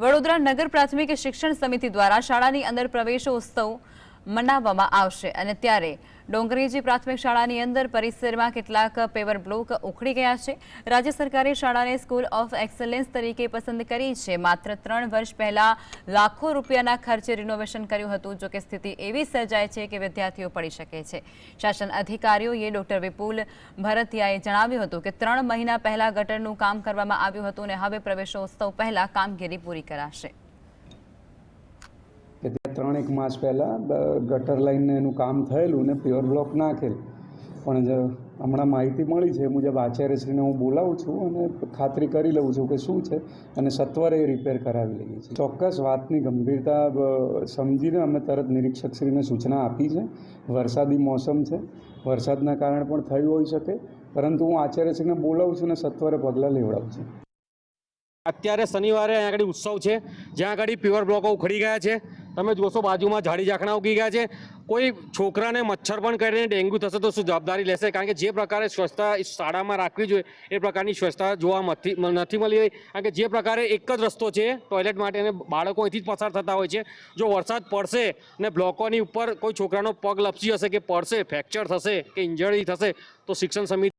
વડોદરા નગર પ્રાથમિક શિક્ષણ સમિતિ દ્વારા શાળાની અંદર પ્રવેશોત્સવ મનાવવામાં આવશે અને ત્યારે ડોંગરેજી પ્રાથમિક શાળાની અંદર પરિસરમાં કેટલાક પેવર બ્લોક ઉખડી ગયા છે. રાજ્ય સરકારે શાળાને સ્કૂલ ઓફ એક્સલન્સ તરીકે પસંદ કરી છે. માત્ર ત્રણ વર્ષ પહેલા લાખો રૂપિયાના ખર્ચે રિનોવેશન કર્યું હતું, જો કે સ્થિતિ એવી સર્જાય છે કે વિદ્યાર્થીઓ પડી શકે છે. શાસન અધિકારીઓએ ડોક્ટર વિપુલ ભરતિયાએ જણાવ્યું હતું કે ત્રણ મહિના પહેલા ગટરનું કામ કરવામાં આવ્યું હતું અને હવે પ્રવેશોત્સવ પહેલા કામગીરી પૂરી કરાશે. કે ત્યાં ત્રણ એક માસ પહેલાં ગટર લાઈનને એનું કામ થયેલું ને પ્યોર બ્લોક નાખેલ. પણ હમણાં માહિતી મળી છે મુજબ આચાર્યશ્રીને હું બોલાવું છું અને ખાતરી કરી લઉં છું કે શું છે અને સત્વરે એ રિપેર કરાવી લઈએ છીએ. ચોક્કસ વાતની ગંભીરતા સમજીને અમે તરત નિરીક્ષકશ્રીને સૂચના આપી છે. વરસાદી મોસમ છે. વરસાદના કારણે પણ થયું હોઈ શકે. પરંતુ હું આચાર્યશ્રીને બોલાવું છું અને સત્વરે પગલાં લેવડાવું છું. અત્યારે શનિવારે અહીંયા આગળ ઉત્સવ છે. જ્યાં આગળ પ્યોર બ્લોકો ઉખડી ગયા છે. તમે જોશો બાજુમાં ઝાડી ઝાંખણા ઉગી ગયા છે. કોઈ છોકરાને મચ્છર પણ કરીને ડેન્ગ્યુ થશે તો શું જવાબદારી લેશે? કારણ કે જે પ્રકારે સ્વચ્છતા શાળામાં રાખવી જોઈએ, એ પ્રકારની સ્વચ્છતા જોવા નથી મળી રહી. કારણ કે જે પ્રકારે એક જ રસ્તો છે, ટોયલેટ માટે અને બાળકો અહીંથી જ પસાર થતા હોય છે. જો વરસાદ પડશે અને બ્લોકોની ઉપર કોઈ છોકરાનો પગ લપસી હશે કે પડશે, ફ્રેક્ચર થશે કે ઇન્જરી થશે, તો શિક્ષણ સમિતિ